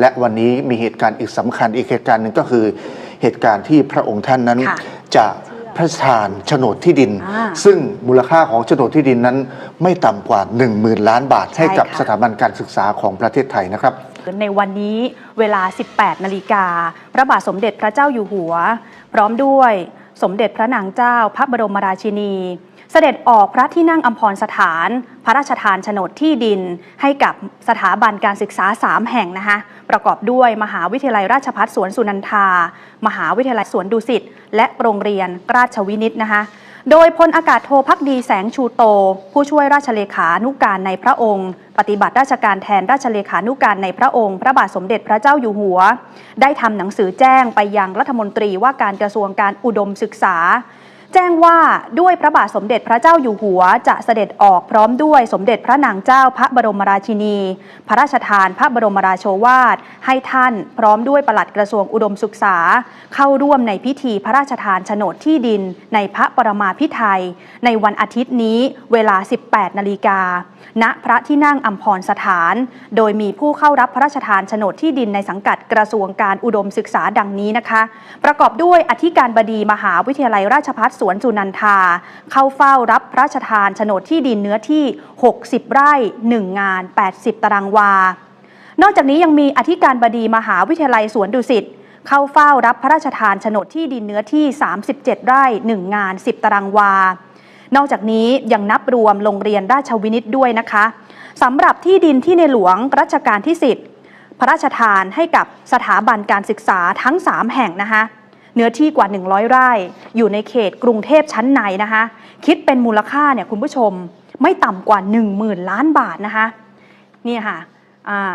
และวันนี้มีเหตุการณ์อีกสำคัญอีกเหตุการณ์หนึ่งก็คือเหตุการณ์ที่พระองค์ท่านนั้นค่ะจะพระราชทานโฉนดที่ดินอ่าซึ่งมูลค่าของโฉนดที่ดินนั้นไม่ต่ำกว่า 1 0,000 ล้านบาท ให้กับใช่ค่ะสถาบันการศึกษาของประเทศไทยนะครับ ในวันนี้เวลา 18 นาฬิกา พระบาทสมเด็จพระเจ้าอยู่หัว พร้อมด้วยสมเด็จพระนางเจ้า พระบรมราชินี เสด็จออกพระที่นั่งอัมพรสถาน พระราชทานโฉนดที่ดิน ให้กับสถาบันการศึกษา 3 แห่งนะคะประกอบด้วยมหาวิทยาลัยราชภัฏสวนสุนันทา มหาวิทยาลัยสวนดุสิตและโรงเรียนราชวินิตนะคะโดยพลอากาศโทพักดีแสงชูโต ผู้ช่วยราชเลขานุการในพระองค์ ปฏิบัติราชการแทนราชเลขานุการในพระองค์ พระบาทสมเด็จพระเจ้าอยู่หัว ได้ทำหนังสือแจ้งไปยังรัฐมนตรีว่าการกระทรวงการอุดมศึกษา แจ้งว่าด้วยพระบาทสมเด็จพระเจ้าอยู่หัวจะเสด็จออกพร้อมด้วยสมเด็จพระนางเจ้าพระบรมราชินี พระราชทานพระบรมราโชวาท ให้ท่านพร้อมด้วยปลัดกระทรวงอุดมศึกษา เข้าร่วมในพิธีพระราชทานโฉนดที่ดิน ในพระปรมาภิไธยในวันอาทิตย์นี้เวลา 18 นาฬิกา ณ พระที่นั่งอัมพรสถาน โดยมีผู้เข้ารับพระราชทานโฉนดที่ดินในสังกัดกระทรวงการอุดมศึกษาดังนี้นะคะ ประกอบด้วยอธิการบดีมหาวิทยาลัยราชภัฏสวนสุนันทา เข้าเฝ้ารับพระราชทานโฉนดที่ดินเนื้อที่ 60 ไร่ 1 งาน 80 ตารางวา นอกจากนี้ยังมีอธิการบดีมหาวิทยาลัยสวนดุสิตเข้าเฝ้ารับพระราชทานโฉนดที่ดินเนื้อที่ 37 ไร่ 1 งาน 10 ตารางวา นอกจากนี้ยังนับรวมโรงเรียนราชวินิตด้วยนะคะสำหรับที่ดินที่ในหลวงรัชกาลที่ 10 พระราชทานให้กับสถาบันการศึกษาทั้ง 3 แห่งนะคะ เนื้อที่กว่า 100 ไร่ อยู่ในเขตกรุงเทพชั้นในนะคะ คิดเป็นมูลค่าเนี่ยคุณผู้ชมไม่ต่ำกว่า 10,000 ล้านบาทนะคะนี่ค่ะ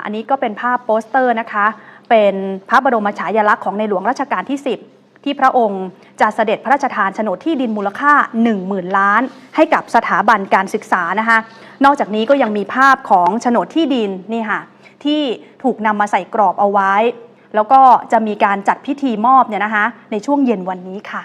อันนี้ก็เป็นภาพโปสเตอร์นะคะ เป็นพระบรมฉายาลักษณ์ของในหลวงรัชกาลที่ 10 ที่พระองค์จะเสด็จพระราชทานโฉนดที่ดินมูลค่า 10,000 ล้าน ให้กับสถาบันการศึกษานะคะ นอกจากนี้ก็ยังมีภาพของโฉนดที่ดินนี่ค่ะที่ถูกนำมาใส่กรอบเอาไว้ แล้วก็จะมีการจัดพิธีมอบเนี่ยนะคะในช่วงเย็นวันนี้ค่ะ